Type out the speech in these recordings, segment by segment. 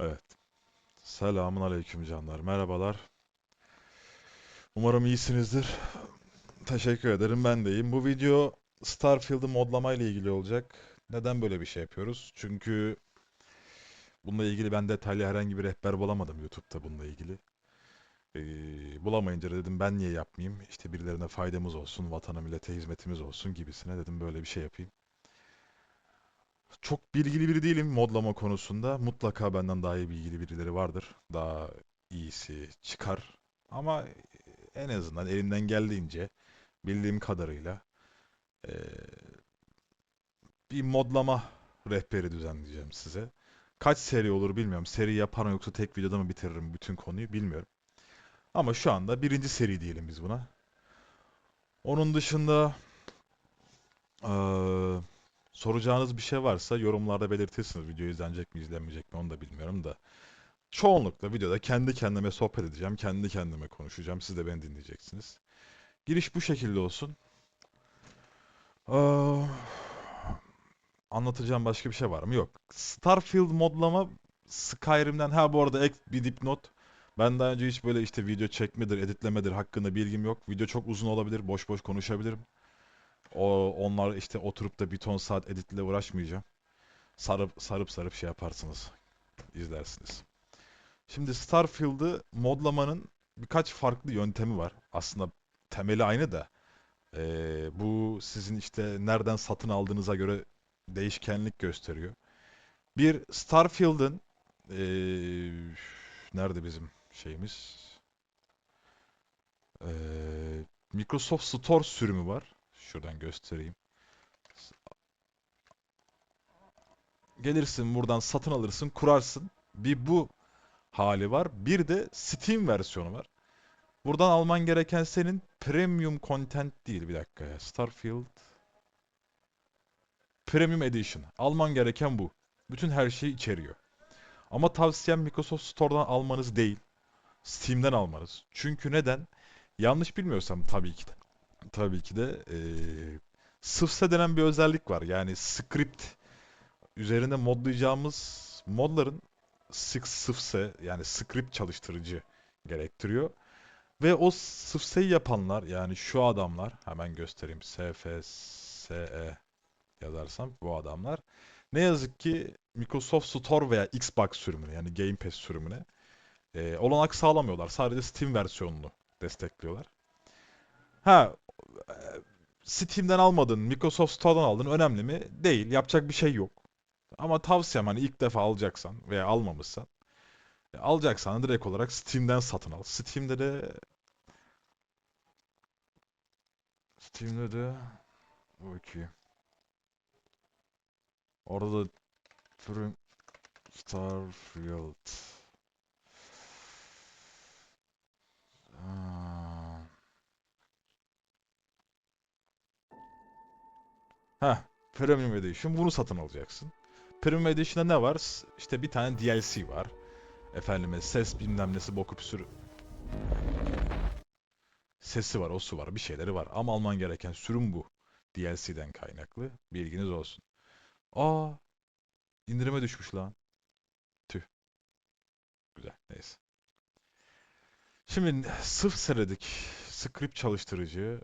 Evet. Selamun aleyküm canlar. Merhabalar. Umarım iyisinizdir. Teşekkür ederim. Ben de iyiyim. Bu video Starfield'ı modlama ile ilgili olacak. Neden böyle bir şey yapıyoruz? Çünkü bununla ilgili ben detaylı herhangi bir rehber bulamadım YouTube'da bununla ilgili. Ee, bulamayınca dedim ben niye yapmayayım? İşte birilerine faydamız olsun, vatana millete hizmetimiz olsun gibisine dedim böyle bir şey yapayım. Çok bilgili biri değilim modlama konusunda. Mutlaka benden daha iyi bilgili birileri vardır. Daha iyisi çıkar. Ama en azından elimden geldiğince bildiğim kadarıyla eee, bir modlama rehberi düzenleyeceğim size. Kaç seri olur bilmiyorum. Seri yapar yoksa tek videoda mı bitiririm bütün konuyu bilmiyorum. Ama şu anda birinci seri diyelim biz buna. Onun dışında eee, soracağınız bir şey varsa yorumlarda belirtirsiniz. Video izlenecek mi izlenmeyecek mi onu da bilmiyorum da. Çoğunlukla videoda kendi kendime sohbet edeceğim. Kendi kendime konuşacağım. Siz de beni dinleyeceksiniz. Giriş bu şekilde olsun. Eee, anlatacağım başka bir şey var mı? Yok. Starfield modlama Skyrim'den ha bu arada ek bir dipnot. Ben daha önce hiç böyle işte video çekmedir, editlemedir hakkında bilgim yok. Video çok uzun olabilir, boş boş konuşabilirim. O onlar işte oturup da bir ton saat editle uğraşmayacağım. Sarıp sarıp sarıp şey yaparsınız, izlersiniz. Şimdi Starfield'ı modlamanın birkaç farklı yöntemi var. Aslında temeli aynı da eee, bu sizin işte nereden satın aldığınıza göre değişkenlik gösteriyor. Bir Starfield'ın eee, nerede bizim şeyimiz? Eee, Microsoft Store sürümü var. Şuradan göstereyim. Gelirsin buradan satın alırsın, kurarsın. Bir bu hali var. Bir de Steam versiyonu var. Buradan alman gereken senin premium content değil. Bir dakika ya. Starfield Premium Edition. Alman gereken bu. Bütün her şeyi içeriyor. Ama tavsiyem Microsoft Store'dan almanız değil. Steam'den almanız. Çünkü neden? Yanlış bilmiyorsam tabii ki de. Tabii ki de eee sıfse denen bir özellik var. Yani script üzerine modlayacağımız modların sık sıfse yani script çalıştırıcı gerektiriyor. Ve o sıfseyi yapanlar yani şu adamlar hemen göstereyim SFSE yazarsam bu adamlar ne yazık ki Microsoft Store veya Xbox sürümüne yani Game Pass sürümüne e, olanak sağlamıyorlar. Sadece Steam versiyonunu destekliyorlar. Ha e, Steam'den almadın, Microsoft Store'dan aldın önemli mi? Değil. Yapacak bir şey yok. Ama tavsiyem hani ilk defa alacaksan veya almamışsan e, alacaksan direkt olarak Steam'den satın al. Steam'de de Steam'de de bakayım. Orada da Starfield. Heh, Premium Edition bunu satın alacaksın. Premium Edition'da ne var? İşte bir tane DLC var. Efendime ses bilmem nesi boku püsür sesi var, o su var, bir şeyleri var. Ama alman gereken sürüm bu. DLC'den kaynaklı. Bilginiz olsun. Aa, indirime düşmüş lan. Tüh. Güzel, neyse. Şimdi sırf seredik script çalıştırıcı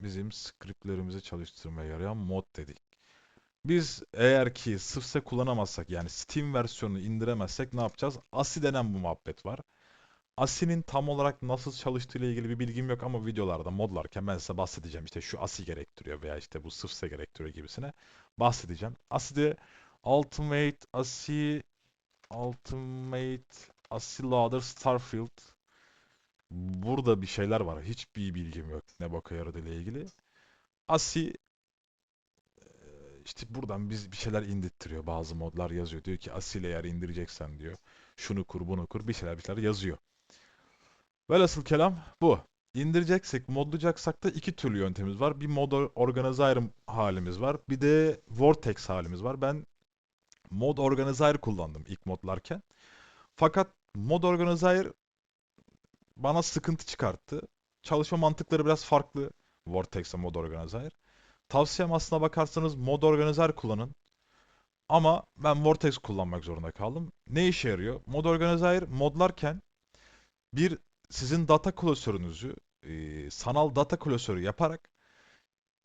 bizim scriptlerimizi çalıştırmaya yarayan mod dedik. Biz eğer ki sırfse kullanamazsak yani Steam versiyonunu indiremezsek ne yapacağız? ASI denen bu muhabbet var. ASI'nin tam olarak nasıl çalıştığı ile ilgili bir bilgim yok ama videolarda modlarken ben size bahsedeceğim. İşte şu ASI gerektiriyor veya işte bu sırfse gerektiriyor gibisine bahsedeceğim. ASI'de Ultimate ASI Ultimate ASI Loader Starfield Burada bir şeyler var. Hiçbir bilgim yok ne boka yaradığıyla ilgili. ASI e, işte buradan biz bir şeyler indirttiriyor. Bazı modlar yazıyor. Diyor ki ASI ile eğer indireceksen diyor. Şunu kur, bunu kur. Bir şeyler bir şeyler yazıyor. Velhasıl kelam bu. İndireceksek, modlayacaksak da iki türlü yöntemimiz var. Bir mod organizer halimiz var. Bir de Vortex halimiz var. Ben mod organizer kullandım ilk modlarken. Fakat mod organizer bana sıkıntı çıkarttı. Çalışma mantıkları biraz farklı Vortex'e mod organizer. Tavsiyem aslına bakarsanız mod organizer kullanın. Ama ben Vortex kullanmak zorunda kaldım. Ne işe yarıyor? Mod Organizer modlarken bir sizin data klasörünüzü e, sanal data klasörü yaparak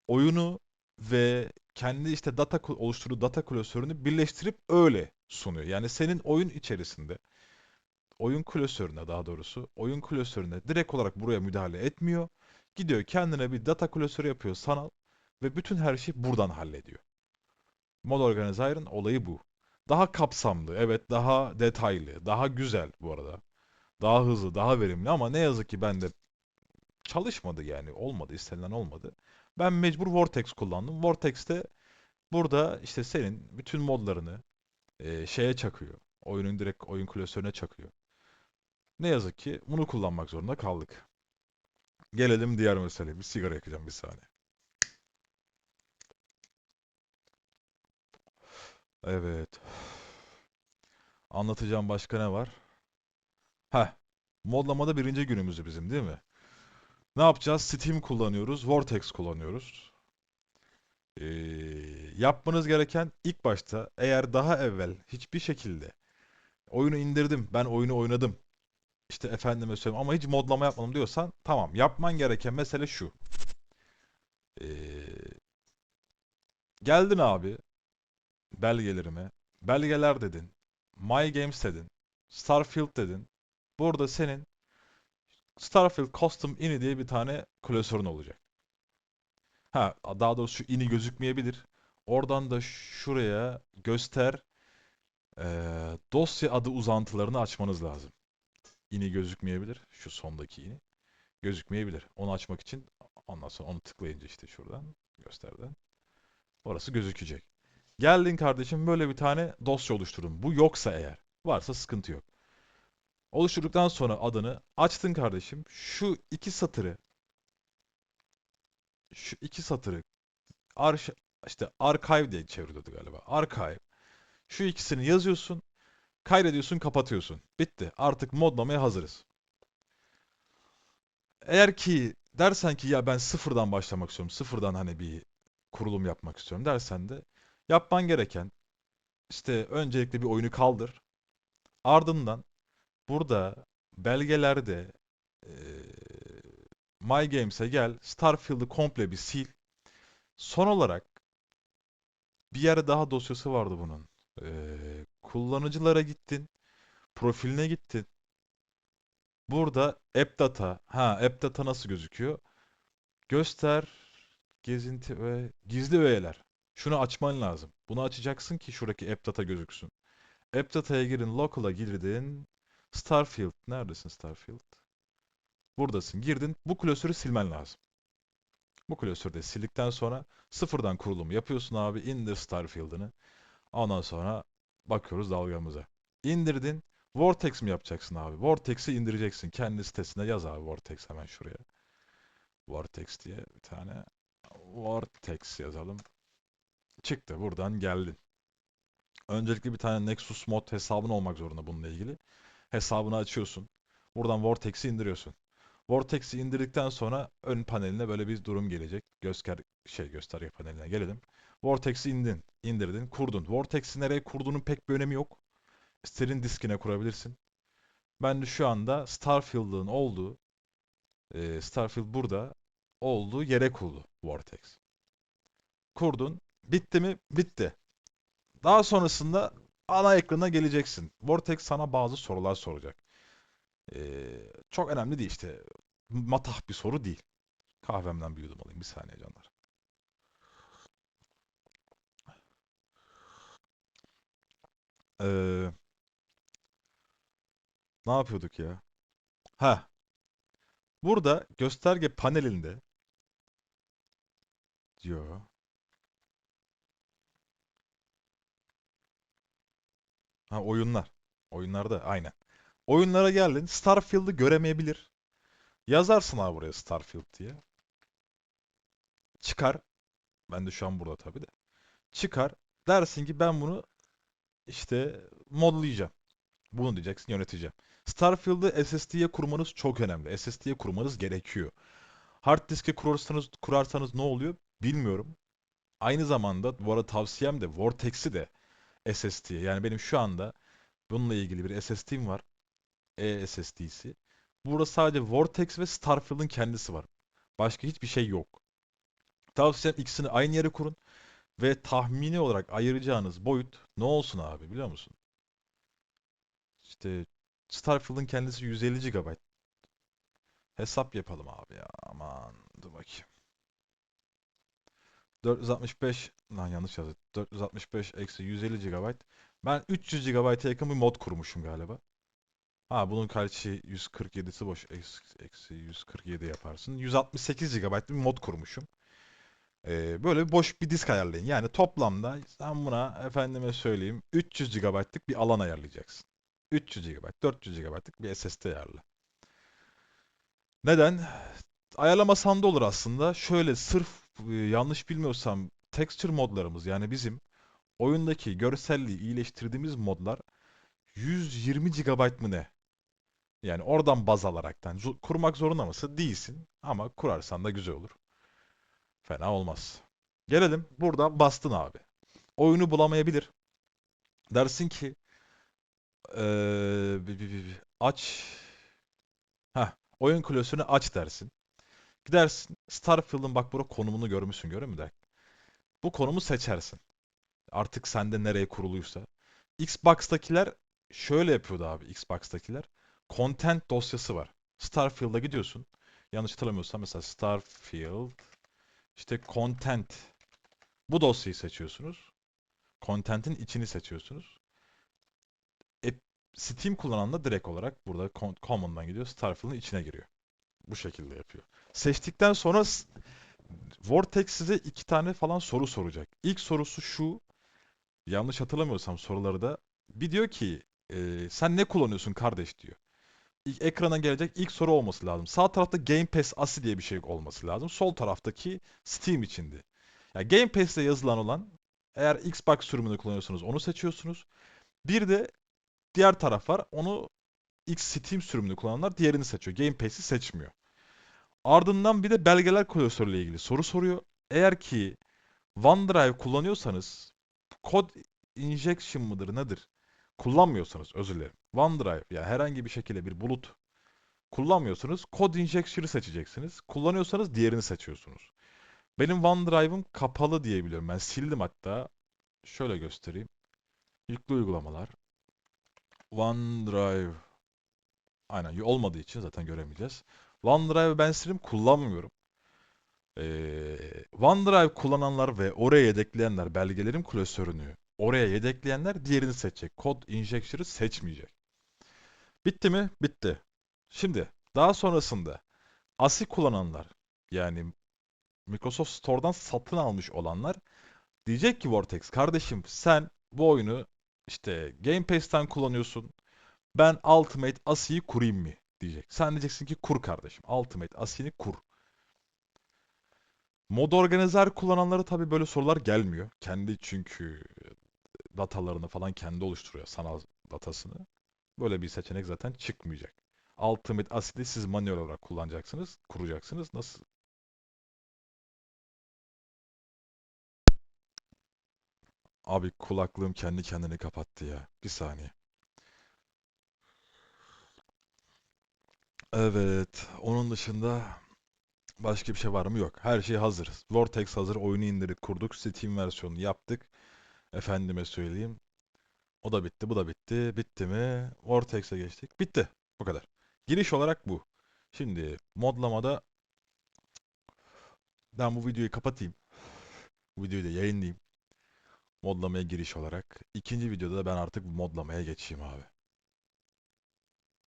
oyunu ve kendi işte data oluşturduğu data klasörünü birleştirip öyle sunuyor. Yani senin oyun içerisinde oyun klasörüne daha doğrusu oyun klasörüne direkt olarak buraya müdahale etmiyor. Gidiyor kendine bir data klasörü yapıyor sanal ve bütün her şeyi buradan hallediyor. Mod Organizer'ın olayı bu. Daha kapsamlı, evet daha detaylı, daha güzel bu arada. Daha hızlı, daha verimli ama ne yazık ki bende çalışmadı yani. Olmadı, istenilen olmadı. Ben mecbur Vortex kullandım. Vortex'te burada işte senin bütün modlarını e, şeye çakıyor. Oyunun direkt oyun klasörüne çakıyor. Ne yazık ki bunu kullanmak zorunda kaldık. Gelelim diğer meseleye. Bir sigara yakacağım bir saniye. Evet. Anlatacağım başka ne var? Heh. Modlamada birinci günümüzü bizim değil mi? Ne yapacağız? Steam kullanıyoruz. Vortex kullanıyoruz. Ee, yapmanız gereken ilk başta eğer daha evvel hiçbir şekilde oyunu indirdim, ben oyunu oynadım. İşte efendime söyleyeyim ama hiç modlama yapmadım diyorsan tamam. Yapman gereken mesele şu. Ee, geldin abi belgelerime. Belgeler dedin. My Games dedin. Starfield dedin. Burada senin Starfield Custom Ini diye bir tane klasörün olacak. Ha, daha doğrusu ini gözükmeyebilir. Oradan da şuraya göster eee, dosya adı uzantılarını açmanız lazım. İni gözükmeyebilir. Şu sondaki ini gözükmeyebilir. Onu açmak için ondan sonra onu tıklayınca işte şuradan gösterden orası gözükecek. Geldin kardeşim böyle bir tane dosya oluşturdum. Bu yoksa eğer varsa sıkıntı yok. Oluşturduktan sonra adını açtın kardeşim. Şu iki satırı şu iki satırı arş işte archive diye çeviriyordu galiba. Archive. Şu ikisini yazıyorsun, kaydediyorsun, kapatıyorsun. Bitti. Artık modlamaya hazırız. Eğer ki dersen ki ya ben sıfırdan başlamak istiyorum, sıfırdan hani bir kurulum yapmak istiyorum dersen de yapman gereken işte öncelikle bir oyunu kaldır. Ardından burada belgelerde eee My Games'e gel, Starfield'ı komple bir sil. Son olarak bir yere daha dosyası vardı bunun. Ee, kullanıcılara gittin, profiline gittin. Burada App Data, ha App Data nasıl gözüküyor? Göster, gezinti ve gizli öğeler. Şunu açman lazım. Bunu açacaksın ki şuradaki App Data gözüksün. App Data'ya girin, Local'a girdin. Starfield, neredesin Starfield? Buradasın, girdin. Bu klasörü silmen lazım. Bu klasörü de sildikten sonra sıfırdan kurulum yapıyorsun abi. İndir Starfield'ını. Ondan sonra bakıyoruz dalgamıza. İndirdin. Vortex mi yapacaksın abi? Vortex'i indireceksin. Kendi sitesine yaz abi Vortex hemen şuraya. Vortex diye bir tane Vortex yazalım. Çıktı. Buradan geldin. Öncelikle bir tane Nexus Mod hesabın olmak zorunda bununla ilgili. Hesabını açıyorsun. Buradan Vortex'i indiriyorsun. Vortex'i indirdikten sonra ön paneline böyle bir durum gelecek. Göster şey gösterge paneline gelelim. Vortex'i indin, indirdin, kurdun. Vortex'i nereye kurduğunun pek bir önemi yok. İstediğin diskine kurabilirsin. Ben de şu anda Starfield'ın olduğu, e, Starfield burada olduğu yere kurdu Vortex. Kurdun. Bitti mi? Bitti. Daha sonrasında ana ekrana geleceksin. Vortex sana bazı sorular soracak. Ee, çok önemli değil işte. Matah bir soru değil. Kahvemden bir yudum alayım. Bir saniye canlar. Ee, ne yapıyorduk ya? Ha, burada gösterge panelinde diyor. Ha oyunlar. Oyunlarda aynen. Oyunlara geldin. Starfield'ı göremeyebilir. Yazarsın abi buraya Starfield diye. Çıkar. Ben de şu an burada tabii de. Çıkar. Dersin ki ben bunu işte modlayacağım. Bunu diyeceksin yöneteceğim. Starfield'ı SSD'ye kurmanız çok önemli. SSD'ye kurmanız gerekiyor. Hard diske kurarsanız, kurarsanız ne oluyor bilmiyorum. Aynı zamanda bu arada tavsiyem de Vortex'i de SSD'ye. Yani benim şu anda bununla ilgili bir SSD'm var. eSSD'si. Burada sadece Vortex ve Starfield'ın kendisi var. Başka hiçbir şey yok. Tavsiyem ikisini aynı yere kurun. Ve tahmini olarak ayıracağınız boyut ne olsun abi biliyor musun? İşte Starfield'ın kendisi 150 GB. Hesap yapalım abi ya. Aman dur bakayım. 465 lan yanlış yazdım. 465 eksi 150 GB. Ben 300 GB'a yakın bir mod kurmuşum galiba. Ha bunun karşı 147'si boş. Eksi, eksi 147 yaparsın. 168 GB bir mod kurmuşum. Ee, böyle boş bir disk ayarlayın. Yani toplamda sen buna efendime söyleyeyim 300 GB'lık bir alan ayarlayacaksın. 300 GB, 400 GB'lık bir SSD ayarla. Neden? Ayarlamasan da olur aslında. Şöyle sırf e, yanlış bilmiyorsam texture modlarımız yani bizim oyundaki görselliği iyileştirdiğimiz modlar 120 GB mı ne? Yani oradan baz alaraktan kurmak zorunda mısın? Değilsin ama kurarsan da güzel olur. Fena olmaz. Gelelim burada bastın abi. Oyunu bulamayabilir. Dersin ki bi- aç Heh, oyun klasörünü aç dersin. Gidersin Starfield'ın bak burada konumunu görmüşsün görüyor musun? Bu konumu seçersin. Artık sende nereye kuruluysa. Xbox'takiler şöyle yapıyordu abi Xbox'takiler. Content dosyası var. Starfield'a gidiyorsun. Yanlış hatırlamıyorsam mesela Starfield işte content bu dosyayı seçiyorsunuz. Content'in içini seçiyorsunuz. E, Steam kullanan da direkt olarak burada common'dan gidiyor. Starfield'ın içine giriyor. Bu şekilde yapıyor. Seçtikten sonra Vortex size iki tane falan soru soracak. İlk sorusu şu. Yanlış hatırlamıyorsam soruları da. Bir diyor ki e, sen ne kullanıyorsun kardeş diyor. İlk ekrana gelecek ilk soru olması lazım. Sağ tarafta Game Pass ASI diye bir şey olması lazım. Sol taraftaki Steam içindi. Ya Game Pass'te yazılan olan eğer Xbox sürümünü kullanıyorsanız onu seçiyorsunuz. Bir de diğer taraf var. Onu X Steam sürümünü kullananlar diğerini seçiyor. Game Pass'i seçmiyor. Ardından bir de belgeler klasörüyle ilgili soru soruyor. Eğer ki OneDrive kullanıyorsanız kod injection mıdır nedir? Kullanmıyorsanız özür dilerim. OneDrive ya herhangi bir şekilde bir bulut kullanmıyorsanız kod injection'ı seçeceksiniz. Kullanıyorsanız diğerini seçiyorsunuz. Benim OneDrive'ım kapalı diye biliyorum. Ben sildim hatta. Şöyle göstereyim. Yüklü uygulamalar. OneDrive. Aynen olmadığı için zaten göremeyeceğiz. OneDrive ben sildim kullanmıyorum. Ee, OneDrive kullananlar ve oraya yedekleyenler belgelerin klasörünü oraya yedekleyenler diğerini seçecek. Kod injection'ı seçmeyecek. Bitti mi? Bitti. Şimdi daha sonrasında ASI kullananlar yani Microsoft Store'dan satın almış olanlar diyecek ki Vortex kardeşim sen bu oyunu işte Game Pass'ten kullanıyorsun. Ben Ultimate ASI'yi kurayım mı? diyecek. Sen diyeceksin ki kur kardeşim. Ultimate ASI'ni kur. Mod organizer kullananlara tabii böyle sorular gelmiyor. Kendi çünkü datalarını falan kendi oluşturuyor sanal datasını. Böyle bir seçenek zaten çıkmayacak. Ultimate ASI'yi siz manuel olarak kullanacaksınız, kuracaksınız. Nasıl? Abi kulaklığım kendi kendini kapattı ya. Bir saniye. Evet, onun dışında başka bir şey var mı? Yok. Her şey hazır. Vortex hazır. Oyunu indirdik, kurduk. Steam versiyonunu yaptık. Efendime söyleyeyim. O da bitti, bu da bitti. Bitti mi? Vortex'e geçtik. Bitti. Bu kadar. Giriş olarak bu. Şimdi modlamada ben bu videoyu kapatayım. Bu videoyu da yayınlayayım. Modlamaya giriş olarak. İkinci videoda da ben artık modlamaya geçeyim abi.